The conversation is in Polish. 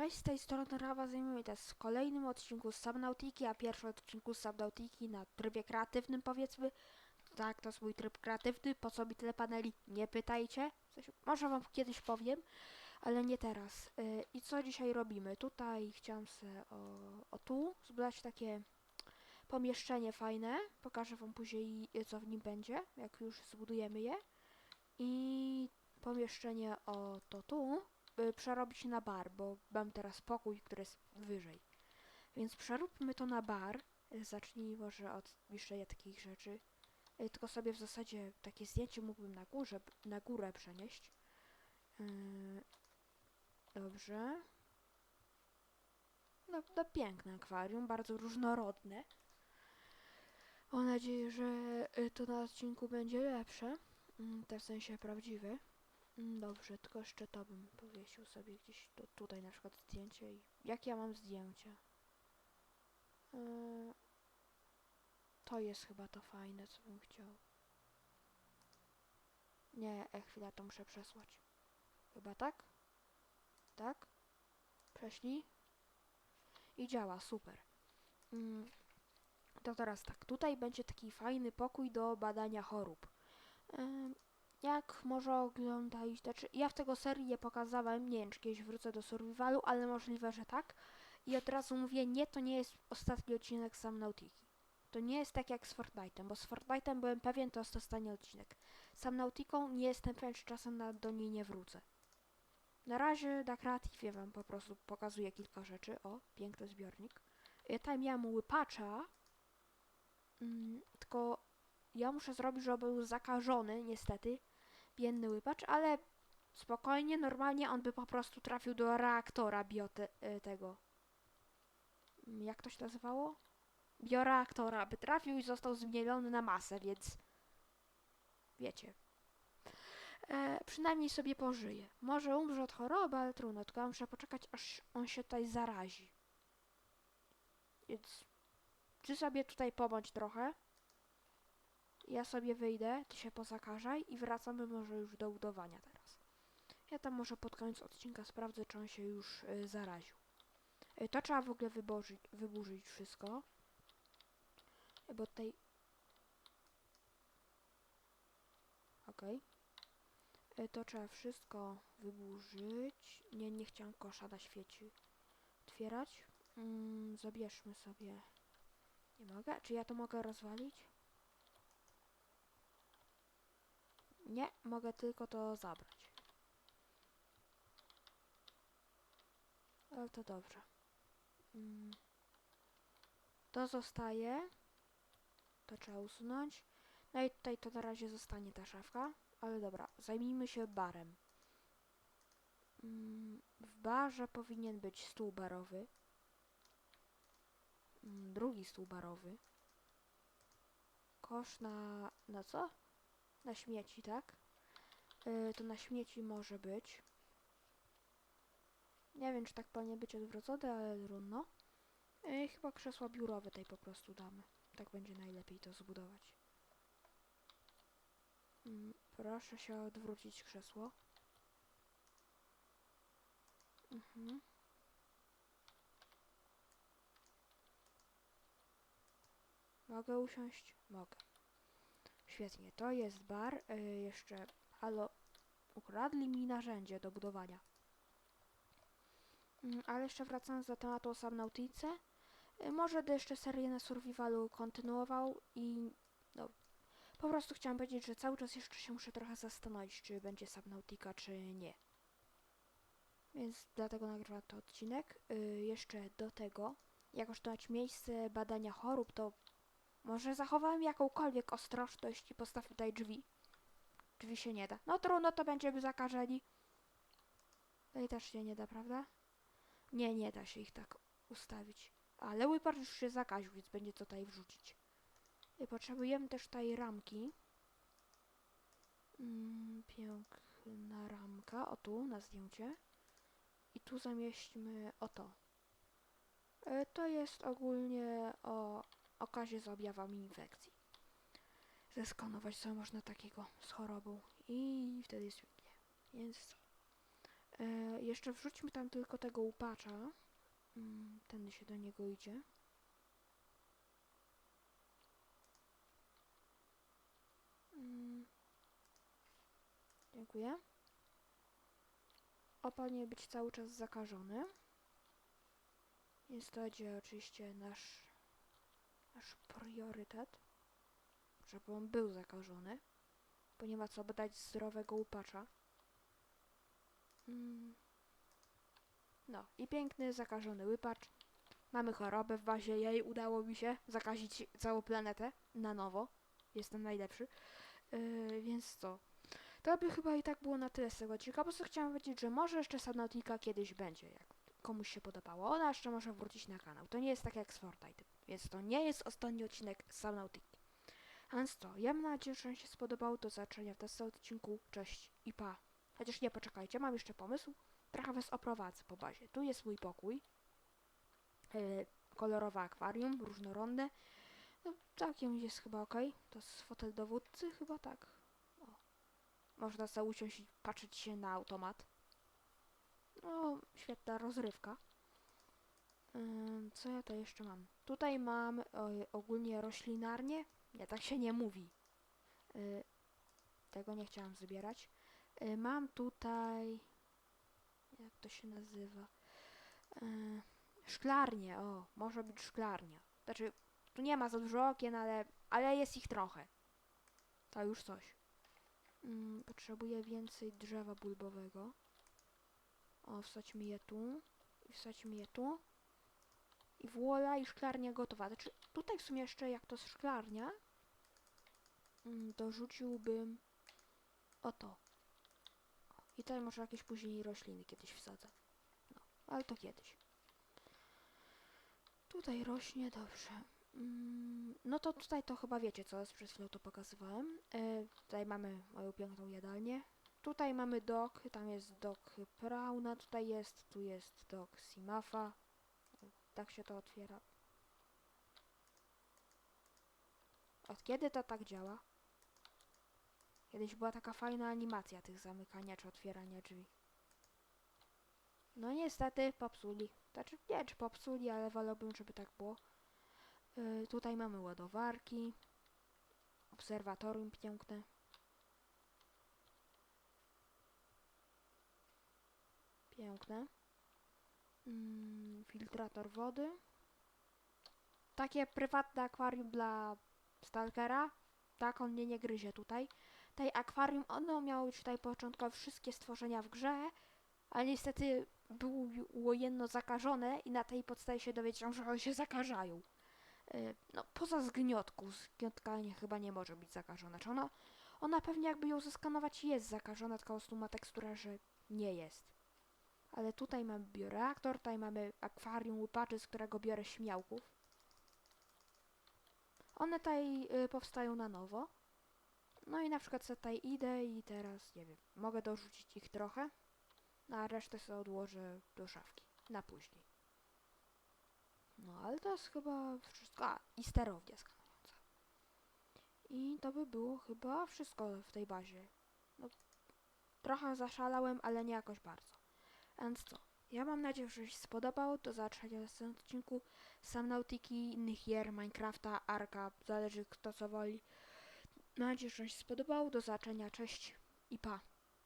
Cześć, z tej strony Rawa, zajmujemy teraz w kolejnym odcinku Subnautiki, a pierwszy odcinku Subnautiki na trybie kreatywnym powiedzmy. Tak, to jest mój tryb kreatywny, po co mi tyle paneli? Nie pytajcie, może wam kiedyś powiem, ale nie teraz. Yy, I co dzisiaj robimy? Tutaj chciałam sobie o, o tu zbudować takie pomieszczenie fajne, pokażę wam później y, co w nim będzie, jak już zbudujemy je. I pomieszczenie o to tu przerobić na bar, bo mam teraz pokój, który jest wyżej. Więc przeróbmy to na bar. Y, Zacznij może od mieszczenia takich rzeczy. Y, Tylko sobie w zasadzie takie zdjęcie mógłbym na górze, na górę przenieść. Yy, Dobrze. No, no piękne akwarium, bardzo różnorodne. Mam nadzieję, że y, to na odcinku będzie lepsze. Mm, To w sensie prawdziwy. Mm, Dobrze, tylko jeszcze to bym powiesił sobie gdzieś tu, tutaj na przykład zdjęcie i jak ja mam zdjęcie? Yy, to jest chyba to fajne, co bym chciał. Nie, e, chwila, to muszę przesłać. Chyba tak? Tak? Prześlij. I działa, super. Mm, to teraz tak, tutaj będzie taki fajny pokój do badania chorób. Ym, jak może oglądać, znaczy ja w tego serii nie pokazałem, nie wiem czy kiedyś wrócę do survivalu, ale możliwe, że tak. I od razu mówię, nie, to nie jest ostatni odcinek sam Nautiki. To nie jest tak jak z Fortnite'em, bo z Fortnite'em byłem pewien, to jest ostatni odcinek. Sam Nautiką nie jestem pewien, czy czasem na, do niej nie wrócę. Na razie na kreatywie wam po prostu pokazuję kilka rzeczy. O, piękny zbiornik. Ja tam miałam łypacza, mm, tylko ja muszę zrobić, żeby był zakażony, niestety, biedny łypacz, ale spokojnie, normalnie on by po prostu trafił do reaktora biote y, tego. Mm, Jak to się nazywało? Bioreaktora, by trafił i został zmielony na masę, więc wiecie. E, przynajmniej sobie pożyje. Może umrze od choroby, ale trudno, tylko muszę poczekać, aż on się tutaj zarazi. Więc ty sobie tutaj pobądź trochę. Ja sobie wyjdę, ty się pozakażaj i wracamy może już do budowania teraz. Ja tam może pod koniec odcinka sprawdzę, czy on się już y, zaraził. Y, to trzeba w ogóle wyburzyć, wszystko. Y, bo tutaj... Okej. Y, to trzeba wszystko wyburzyć. Nie, nie chciałem kosza na świeci otwierać. Mm, zabierzmy sobie... Nie mogę? Czy ja to mogę rozwalić? Nie, mogę tylko to zabrać. Ale to dobrze. Mm. To zostaje. To trzeba usunąć. No i tutaj to na razie zostanie ta szafka. Ale dobra, zajmijmy się barem. Mm, w barze powinien być stół barowy. Mm, drugi stół barowy. Kosz na... na co? Na śmieci, tak? Yy, to na śmieci może być. Nie wiem, czy tak powinien być odwrócony, ale trudno. Yy, chyba krzesła biurowe tej po prostu damy. Tak będzie najlepiej to zbudować. Mm, proszę się odwrócić krzesło. Mhm. Mogę usiąść? Mogę. Świetnie, to jest bar. Y, jeszcze, halo, ukradli mi narzędzie do budowania. Mm, ale jeszcze wracając do tematu o Subnautice, y, może by jeszcze serię na Survivalu kontynuował i no, po prostu chciałam powiedzieć, że cały czas jeszcze się muszę trochę zastanowić, czy będzie Subnautica, czy nie. Więc dlatego nagrywam ten odcinek. Y, jeszcze do tego, jak to dać miejsce badania chorób, to może zachowałem jakąkolwiek ostrożność i postawię tutaj drzwi. Drzwi się nie da. No trudno, to będziemy zakażeni. No i też się nie da, prawda? Nie, nie da się ich tak ustawić. Ale łypacz już się zakaził, więc będzie to tutaj wrzucić. I potrzebujemy też tej ramki. Mm, piękna ramka. O tu, na zdjęcie. I tu zamieśćmy o to. E, to jest ogólnie o okazie z objawami infekcji. Zeskanować co można takiego z chorobą i wtedy jest pięknie. Więc? E, jeszcze wrzućmy tam tylko tego łupacza. Mm, tędy się do niego idzie. Mm. Dziękuję. Opal nie być cały czas zakażony. Więc to będzie oczywiście nasz, nasz priorytet. Żeby on był zakażony. Bo nie ma co dać zdrowego łupacza. Mm. No i piękny, zakażony łypacz. Mamy chorobę w bazie jej. Udało mi się zakazić całą planetę na nowo. Jestem najlepszy. Yy, więc co? To by chyba i tak było na tyle z tego odcinka. Po prostu chciałam powiedzieć, że może jeszcze Subnautica kiedyś będzie, jak komuś się podobało. Ona jeszcze może wrócić na kanał. To nie jest tak jak z Fortnite, więc to nie jest ostatni odcinek Subnautiki. Więc to, ja mam nadzieję, że się spodobał. Do zobaczenia w następnym odcinku. Cześć i pa. Chociaż nie, poczekajcie, mam jeszcze pomysł. Trochę was oprowadzę po bazie. Tu jest mój pokój. Yy, kolorowe akwarium, różnorodne. No, całkiem jest chyba ok. To jest fotel dowódcy, chyba tak. O. Można sobie usiąść i patrzeć się na automat. No, świetna rozrywka. Co ja to jeszcze mam? Tutaj mam o, ogólnie roślinarnię. Nie, tak się nie mówi. Y, tego nie chciałam zabierać. Y, mam tutaj... Jak to się nazywa? Y, szklarnię, o, może być szklarnia. Znaczy, tu nie ma za dużo okien, ale, ale jest ich trochę. To już coś. Mm, potrzebuję więcej drzewa bulbowego. O, wsadźmy je tu. I wsadźmy je tu. I wola i szklarnia gotowa. Znaczy, tutaj w sumie jeszcze jak to jest szklarnia, mm, dorzuciłbym o to. O, I tutaj może jakieś później rośliny kiedyś wsadzę. No, ale to kiedyś. Tutaj rośnie, dobrze. Mm, no to tutaj to chyba wiecie, co jest, przed chwilą to pokazywałem. E, tutaj mamy moją piękną jadalnię. Tutaj mamy dok, tam jest dok Brauna, tutaj jest, tu jest dok Simafa. Tak się to otwiera. Od kiedy to tak działa? Kiedyś była taka fajna animacja tych zamykania czy otwierania drzwi. No niestety popsuli. Znaczy nie, czy popsuli, ale wolałbym, żeby tak było. Yy, tutaj mamy ładowarki. Obserwatorium piękne. Piękne. Mm, filtrator wody. Takie prywatne akwarium dla stalkera. Tak, on mnie nie gryzie tutaj. Tej akwarium, ono miało być tutaj początkowo wszystkie stworzenia w grze, ale niestety było jedno zakażone i na tej podstawie się dowiedziałam, że one się zakażają. Yy, no, poza zgniotku. Zgniotka nie, chyba nie może być zakażona. Czy ona, ona pewnie jakby ją zeskanować jest zakażona, tylko po prostu ma teksturę, że nie jest. Ale tutaj mamy bioreaktor, tutaj mamy akwarium łypaczy, z którego biorę śmiałków. One tutaj y, powstają na nowo. No i na przykład sobie tutaj idę i teraz, nie wiem, mogę dorzucić ich trochę, no a resztę sobie odłożę do szafki, na później. No ale to jest chyba wszystko. A, i sterownia skanująca. I to by było chyba wszystko w tej bazie. No, trochę zaszalałem, ale nie jakoś bardzo. Więc co? Ja mam nadzieję, że się spodobał. Do zobaczenia w następnym odcinku Samnautiki, innych gier, Minecrafta, Arka, zależy kto co woli. Mam nadzieję, że się spodobał. Do zobaczenia, cześć i pa.